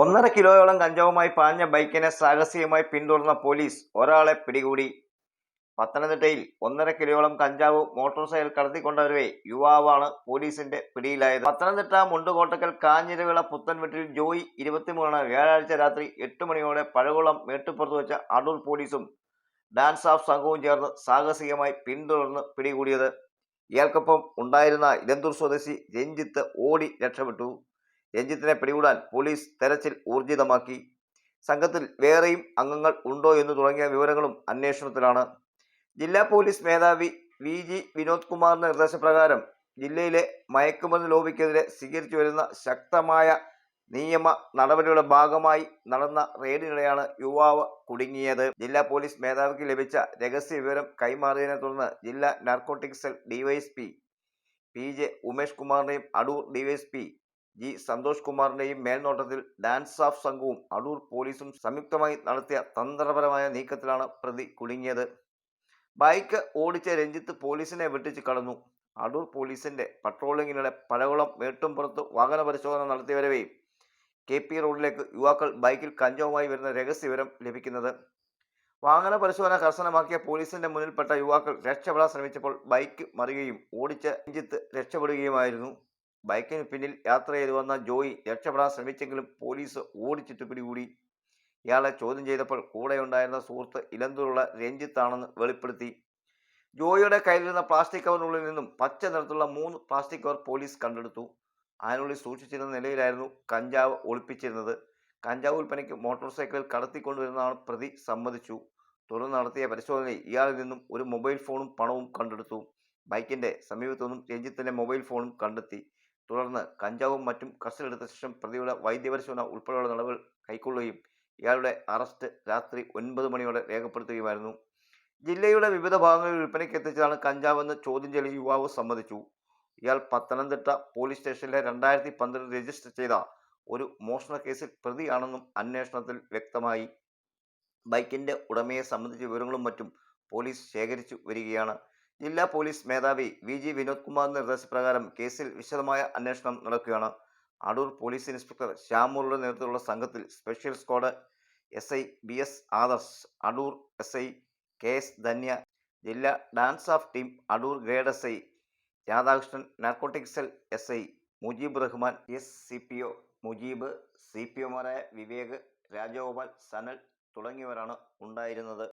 ഒന്നര കിലോയോളം കഞ്ചാവുമായി പാഞ്ഞ ബൈക്കിനെ സാഹസികമായി പിന്തുടർന്ന പോലീസ് ഒരാളെ പിടികൂടി. പത്തനംതിട്ടയിൽ ഒന്നര കിലോയോളം കഞ്ചാവ് മോട്ടോർ സൈക്കിൾ കടത്തിക്കൊണ്ടവരെ യുവാവാണ് പോലീസിന്റെ പിടിയിലായത്. പത്തനംതിട്ട മുണ്ടുകോട്ടക്കൽ കാഞ്ഞിരവിള പുത്തൻവെട്ടിൽ ജോയി ഇരുപത്തിമൂന്നാണ് വ്യാഴാഴ്ച രാത്രി എട്ട് മണിയോടെ പഴകുളം മേട്ടുപ്പുറത്ത് വെച്ച അടൂർ പോലീസും ഡാൻസ് ഓഫ് സംഘവും ചേർന്ന് സാഹസികമായി പിന്തുടർന്ന് പിടികൂടിയത്. ഇയാൾക്കൊപ്പം ഉണ്ടായിരുന്ന ഇലന്തൂർ സ്വദേശി രഞ്ജിത്ത് ഓടി രക്ഷപ്പെട്ടു. രഞ്ജിത്തിനെ പിടികൂടാൻ പോലീസ് തെരച്ചിൽ ഊർജിതമാക്കി. സംഘത്തിൽ വേറെയും അംഗങ്ങൾ ഉണ്ടോ എന്ന് തുടങ്ങിയ വിവരങ്ങളും അന്വേഷണത്തിലാണ്. ജില്ലാ പോലീസ് മേധാവി വി ജി വിനോദ് കുമാറിന്റെ നിർദ്ദേശപ്രകാരം ജില്ലയിലെ മയക്കുമരുന്ന് ലോബിക്കെതിരെ സ്വീകരിച്ചു വരുന്ന ശക്തമായ നിയമ നടപടിയുടെ ഭാഗമായി നടന്ന റെയ്ഡിനിടെയാണ് യുവാവ് കുടുങ്ങിയത്. ജില്ലാ പോലീസ് മേധാവിക്ക് ലഭിച്ച രഹസ്യ വിവരം കൈമാറിയതിനെ തുടർന്ന് ജില്ലാ narcotic cell DYSP P J Umesh കുമാറിന്റെയും Adoor DYSP G Santhosh കുമാറിന്റെയും മേൽനോട്ടത്തിൽ ഡാൻസ് ഓഫ് സംഘവും അടൂർ പോലീസും സംയുക്തമായി നടത്തിയ തന്ത്രപരമായ നീക്കത്തിലാണ് പ്രതി കുടുങ്ങിയത്. ബൈക്ക് ഓടിച്ച രഞ്ജിത്ത് പോലീസിനെ വെട്ടിച്ച് കടന്നു. അടൂർ പോലീസിന്റെ പട്രോളിങ്ങിനിടെ പഴകുളം മേട്ടുംപുറത്ത് വാഹന പരിശോധന നടത്തിവരവേ കെ പി റോഡിലേക്ക് യുവാക്കൾ ബൈക്കിൽ കഞ്ചാവുമായി വരുന്ന രഹസ്യവിവരം ലഭിക്കുന്നത്. വാഹന പരിശോധന കർശനമാക്കിയ പോലീസിന്റെ മുന്നിൽപ്പെട്ട യുവാക്കൾ രക്ഷപ്പെടാൻ ശ്രമിച്ചപ്പോൾ ബൈക്ക് മറിയുകയും ഓടിച്ച രഞ്ജിത്ത് രക്ഷപ്പെടുകയുമായിരുന്നു. ബൈക്കിന് പിന്നിൽ യാത്ര ചെയ്തു വന്ന ജോയി രക്ഷപ്പെടാൻ ശ്രമിച്ചെങ്കിലും പോലീസ് ഓടിച്ചിട്ട് പിടികൂടി. ഇയാളെ ചോദ്യം ചെയ്തപ്പോൾ കൂടെ ഉണ്ടായിരുന്ന സുഹൃത്ത് ഇലന്തൂരുള്ള രഞ്ജിത്താണെന്ന് വെളിപ്പെടുത്തി. ജോയിയുടെ കയ്യിലിരുന്ന പ്ലാസ്റ്റിക് കവറിനുള്ളിൽ നിന്നും പച്ച നിറത്തുള്ള മൂന്ന് പ്ലാസ്റ്റിക് കവർ പോലീസ് കണ്ടെടുത്തു. അതിനുള്ളിൽ സൂക്ഷിച്ചിരുന്ന നിലയിലായിരുന്നു കഞ്ചാവ് ഒളിപ്പിച്ചിരുന്നത്. കഞ്ചാവ് വിൽപ്പനയ്ക്ക് മോട്ടോർ സൈക്കിളിൽ കടത്തിക്കൊണ്ടുവരുന്നതാണ് പ്രതി സമ്മതിച്ചു. തുടർന്ന് നടത്തിയ പരിശോധനയിൽ ഇയാളിൽ നിന്നും ഒരു മൊബൈൽ ഫോണും പണവും കണ്ടെടുത്തു. ബൈക്കിന്റെ സമീപത്തു നിന്നും രഞ്ജിത്തിന്റെ മൊബൈൽ ഫോണും കണ്ടെത്തി. തുടർന്ന് കഞ്ചാവും മറ്റും കസ്റ്റഡിയെടുത്ത ശേഷം പ്രതിയുടെ വൈദ്യപരിശോധന ഉൾപ്പെടെയുള്ള നടപടികൾ കൈക്കൊള്ളുകയും ഇയാളുടെ അറസ്റ്റ് രാത്രി ഒൻപത് മണിയോടെ രേഖപ്പെടുത്തുകയുമായിരുന്നു. ജില്ലയുടെ വിവിധ ഭാഗങ്ങളിൽ വിൽപ്പനയ്ക്ക് എത്തിച്ചതാണ് കഞ്ചാവെന്ന് ചോദ്യം ചെയ്യൽ യുവാവ് സമ്മതിച്ചു. ഇയാൾ പത്തനംതിട്ട പോലീസ് സ്റ്റേഷനിലെ രണ്ടായിരത്തി പന്ത്രണ്ട് രജിസ്റ്റർ ചെയ്ത ഒരു മോഷണ കേസിൽ പ്രതിയാണെന്നും അന്വേഷണത്തിൽ വ്യക്തമായി. ബൈക്കിന്റെ ഉടമയെ സംബന്ധിച്ച വിവരങ്ങളും മറ്റും പോലീസ് ശേഖരിച്ചു വരികയാണ്. ജില്ലാ പോലീസ് മേധാവി വി ജി വിനോദ് നിർദ്ദേശപ്രകാരം കേസിൽ വിശദമായ അന്വേഷണം നടക്കുകയാണ്. അടൂർ പോലീസ് ഇൻസ്പെക്ടർ ശ്യാമൂറിന്റെ നേതൃത്വത്തിലുള്ള സംഘത്തിൽ special squad S I B S Adarsh Adoor S I K S Dhanya ജില്ലാ DANSAF team Adoor grade S I Radhakrishnan narcotic cell S I Mujeeb Rahman S C P O Mujeeb C P ഒമാരായ Vivek Rajagopal Sanal തുടങ്ങിയവരാണ് ഉണ്ടായിരുന്നത്.